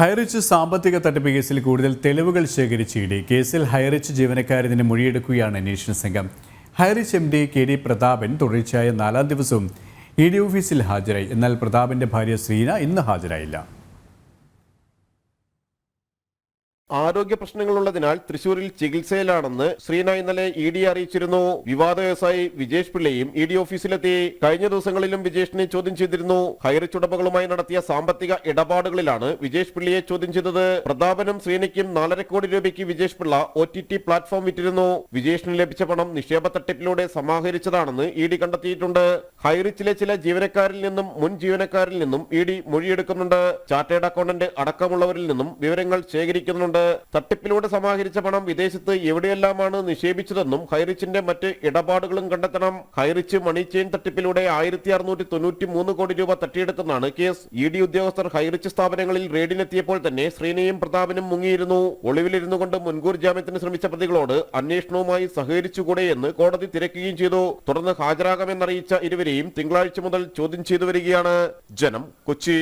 ഹൈറിച്ച് സാമ്പത്തിക തട്ടിപ്പ് കേസിൽ കൂടുതൽ തെളിവുകൾ ശേഖരിച്ച് ഇടി. കേസിൽ ഹൈറിച്ച് ജീവനക്കാരനെ മൊഴിയെടുക്കുകയാണ് അന്വേഷണ സംഘം. Highrich M D K D Prathapan തുടർച്ചയായ നാലാം ദിവസവും ഇ ഡി ഓഫീസിൽ ഹാജരായി. എന്നാൽ പ്രതാപന്റെ ഭാര്യ ശ്രീന ഇന്ന് ഹാജരായില്ല. ആരോഗ്യ പ്രശ്നങ്ങളുള്ളതിനാൽ തൃശൂരിൽ ചികിത്സയിലാണെന്ന് ശ്രീന ഇന്നലെ ഇ ഡി അറിയിച്ചിരുന്നു. വിവാദ വ്യവസായി വിജേഷ് പിള്ളയും ഇ ഡി ഓഫീസിലെത്തി. കഴിഞ്ഞ ദിവസങ്ങളിലും വിജേഷിനെ ചോദ്യം ചെയ്തിരുന്നു. ഹൈറിച്ച് ഉടമകളുമായി നടത്തിയ സാമ്പത്തിക ഇടപാടുകളിലാണ് വിജേഷ് പിള്ളയെ ചോദ്യം ചെയ്തത്. പ്രതാപനും ശ്രീനയ്ക്കും നാലര കോടി രൂപയ്ക്ക് Vijesh Pillai O T T platform വിറ്റിരുന്നു. വിജേഷിന് ലഭിച്ച പണം നിക്ഷേപ തട്ടിപ്പിലൂടെ സമാഹരിച്ചതാണെന്ന് ഇ ഡി കണ്ടെത്തിയിട്ടുണ്ട്. ഹൈറിച്ചിലെ ചില ജീവനക്കാരിൽ നിന്നും മുൻ ജീവനക്കാരിൽ നിന്നും ഇ ഡി മൊഴിയെടുക്കുന്നുണ്ട്. ചാർട്ടേഡ് അക്കൗണ്ടന്റ് അടക്കമുള്ളവരിൽ നിന്നും വിവരങ്ങൾ ശേഖരിക്കുന്നുണ്ട്. തട്ടിപ്പിലൂടെ സമാഹരിച്ച പണം വിദേശത്ത് എവിടെയെല്ലാമാണ് നിക്ഷേപിച്ചതെന്നും ഹൈറിച്ചിന്റെ മറ്റ് ഇടപാടുകളും കണ്ടെത്തണം. ഹൈറിച്ച് മണി ചെയിൻ തട്ടിപ്പിലൂടെ ആയിരത്തി അറുന്നൂറ്റി തൊണ്ണൂറ്റി മൂന്ന് കോടി രൂപ തട്ടിയെടുത്തെന്നാണ് കേസ്. ഇ ഡി ഉദ്യോഗസ്ഥർ ഹൈറിച്ച് സ്ഥാപനങ്ങളിൽ റെയ്ഡിനെത്തിയപ്പോൾ തന്നെ ശ്രീനയും പ്രതാപനും മുങ്ങിയിരുന്നു. ഒളിവിലിരുന്നു കൊണ്ട് മുൻകൂർ ജാമ്യത്തിന് ശ്രമിച്ച പ്രതികളോട് അന്വേഷണവുമായി സഹകരിച്ചുകൂടെ എന്ന് കോടതി തിരക്കുകയും ചെയ്തു. തുടർന്ന് ഹാജരാകാമെന്നറിയിച്ച ഇരുവരെയും തിങ്കളാഴ്ച മുതൽ ചോദ്യം ചെയ്തു വരികയാണ്. ജനം കൊച്ചി.